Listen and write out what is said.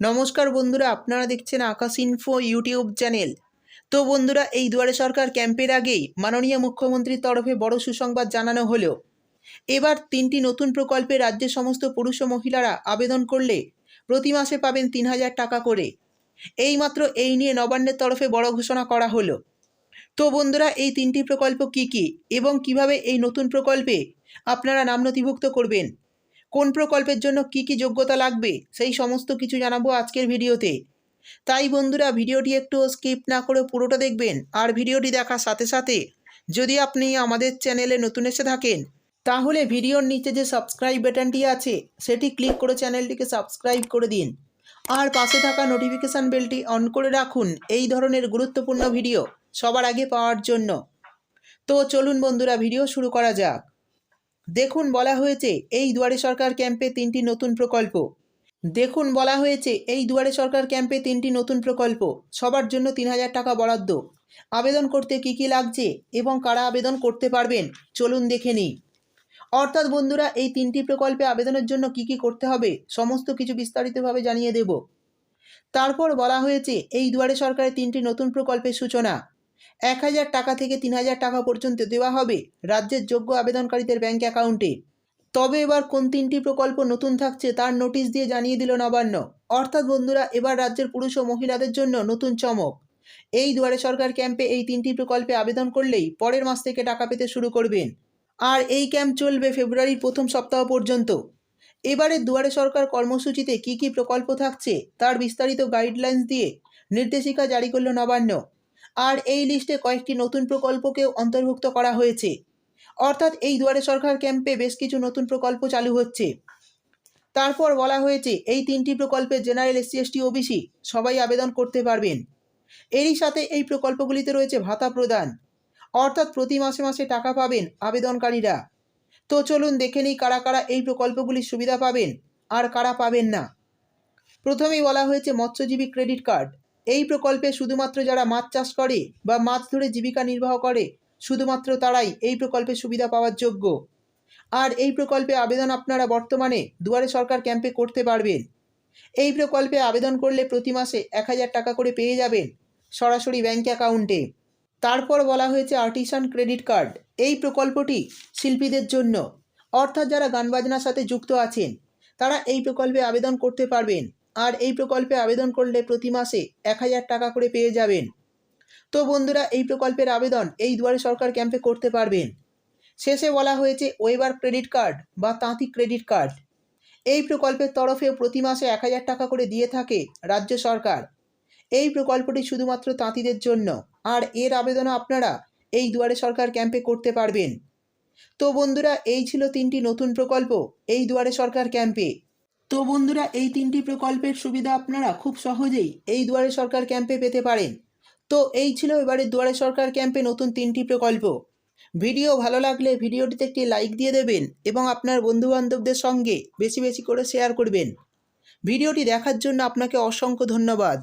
নমস্কার বন্ধুরা, আপনারা দেখছেন আকাশ ইনফো ইউটিউব চ্যানেল তো বন্ধুরা, এই দুয়ারে সরকার ক্যাম্পের আগেই মাননীয় মুখ্যমন্ত্রীর তরফে বড় সুসংবাদ জানানো হলো। এবার তিনটি নতুন প্রকল্পে রাজ্যের সমস্ত পুরুষ ও মহিলারা আবেদন করলে প্রতি মাসে পাবেন তিন হাজার টাকা করে। এইমাত্র এই নিয়ে নবান্নের তরফে বড় ঘোষণা করা হলো। তো বন্ধুরা, এই তিনটি প্রকল্প কি কি এবং কীভাবে এই নতুন প্রকল্পে আপনারা নাম নথিভুক্ত করবেন? কোন প্রকল্পের জন্য কি কি যোগ্যতা লাগবে, সেই সমস্ত কিছু জানাব আজকের ভিডিওতে। তাই বন্ধুরা, ভিডিওটি একটু স্কিপ না করে পুরোটা দেখবেন আর ভিডিওটি দেখার সাথে সাথে যদি আপনি আমাদের চ্যানেলে নতুন এসে থাকেন, তাহলে ভিডিওর নিচে যে সাবস্ক্রাইব বাটনটি আছে, সেটি ক্লিক করে চ্যানেলটিকে সাবস্ক্রাইব করে দিন। আর পাশে থাকা নোটিফিকেশান বেলটি অন করে রাখুন, এই ধরনের গুরুত্বপূর্ণ ভিডিও সবার আগে পাওয়ার জন্য। তো চলুন বন্ধুরা, ভিডিও শুরু করা যাক। দেখুন বলা হয়েছে এই দুয়ারে সরকার ক্যাম্পে তিনটি নতুন প্রকল্প। দেখুন বলা হয়েছে এই দুয়ারে সরকার ক্যাম্পে তিনটি নতুন প্রকল্প। সবার জন্য তিন হাজার টাকা বরাদ্দ। আবেদন করতে কি কি লাগছে এবং কারা আবেদন করতে পারবেন? চলুন দেখে নিই। অর্থাৎ বন্ধুরা, এই তিনটি প্রকল্পে আবেদনের জন্য কি কি করতে হবে সমস্ত কিছু বিস্তারিতভাবে জানিয়ে দেব। তারপর বলা হয়েছে এই দুয়ারে সরকারের তিনটি নতুন প্রকল্পের সূচনা। এক হাজার টাকা থেকে তিন হাজার টাকা পর্যন্ত দেওয়া হবে রাজ্যের যোগ্য আবেদনকারীদের ব্যাংক অ্যাকাউন্টে। তবে এবার কোন তিনটি প্রকল্প নতুন থাকছে তার নোটিশ দিয়ে জানিয়ে দিল নবান্ন। অর্থাৎ বন্ধুরা, এবার রাজ্যের পুরুষ ও মহিলাদের জন্য নতুন চমক। এই দুয়ারে সরকার ক্যাম্পে এই তিনটি প্রকল্পে আবেদন করলেই পরের মাস থেকে টাকা পেতে শুরু করবেন। আর এই ক্যাম্প চলবে ফেব্রুয়ারির প্রথম সপ্তাহ পর্যন্ত। এবারে দুয়ারে সরকার কর্মসূচিতে কি কি প্রকল্প থাকছে তার বিস্তারিত গাইডলাইন্স দিয়ে নির্দেশিকা জারি করল নবান্ন। আর এই লিস্টে কয়েকটি নতুন প্রকল্পকেও অন্তর্ভুক্ত করা হয়েছে। অর্থাৎ এই দুয়ারে সরকার ক্যাম্পে বেশ কিছু নতুন প্রকল্প চালু হচ্ছে। তারপর বলা হয়েছে, এই তিনটি প্রকল্পে জেনারেল এসসি এসটি ওবিসি সবাই আবেদন করতে পারবেন। এরই সাথে এই প্রকল্পগুলিতে রয়েছে ভাতা প্রদান। অর্থাৎ প্রতি মাসে মাসে টাকা পাবেন আবেদনকারীরা। তো চলুন দেখে নিই কারা কারা এই প্রকল্পগুলির সুবিধা পাবেন আর কারা পাবেন না। প্রথমেই বলা হয়েছে মৎস্যজীবী ক্রেডিট কার্ড। এই প্রকল্পে শুধুমাত্র যারা মাছ চাষ করে বা মাছ ধরে জীবিকা নির্বাহ করে, শুধুমাত্র তারাই এই প্রকল্পের সুবিধা পাওয়ার যোগ্য। আর এই প্রকল্পে আবেদন আপনারা বর্তমানে দুয়ারে সরকার ক্যাম্পে করতে পারবেন। এই প্রকল্পে আবেদন করলে প্রতি মাসে এক হাজার টাকা করে পেয়ে যাবেন সরাসরি ব্যাঙ্ক অ্যাকাউন্টে। তারপর বলা হয়েছে আর্টিসান ক্রেডিট কার্ড। এই প্রকল্পটি শিল্পীদের জন্য। অর্থাৎ যারা গান বাজনার সাথে যুক্ত আছেন, তারা এই প্রকল্পে আবেদন করতে পারবেন। আর এই প্রকল্পে আবেদন করলে প্রতি মাসে এক হাজার টাকা করে পেয়ে যাবেন। তো বন্ধুরা, এই প্রকল্পের আবেদন এই দুয়ারে সরকার ক্যাম্পে করতে পারবেন। শেষে বলা হয়েছে ওয়েবার ক্রেডিট কার্ড বা তাঁতি ক্রেডিট কার্ড। এই প্রকল্পের তরফেও প্রতি মাসে এক হাজার টাকা করে দিয়ে থাকে রাজ্য সরকার। এই প্রকল্পটি শুধুমাত্র তাঁতিদের জন্য। আর এর আবেদনও আপনারা এই দুয়ারে সরকার ক্যাম্পে করতে পারবেন। তো বন্ধুরা, এই ছিল তিনটি নতুন প্রকল্প এই দুয়ারে সরকার ক্যাম্পে। তো বন্ধুরা, এই তিনটি প্রকল্পের সুবিধা আপনারা খুব সহজেই এই দুয়ারে সরকার ক্যাম্পে পেতে পারেন। তো এই ছিল এবারে দুয়ারে সরকার ক্যাম্পে নতুন তিনটি প্রকল্প। ভিডিও ভালো লাগলে ভিডিওটিতে একটি লাইক দিয়ে দেবেন এবং আপনার বন্ধুবান্ধবদের সঙ্গে বেশি বেশি করে শেয়ার করবেন। ভিডিওটি দেখার জন্য আপনাকে অসংখ্য ধন্যবাদ।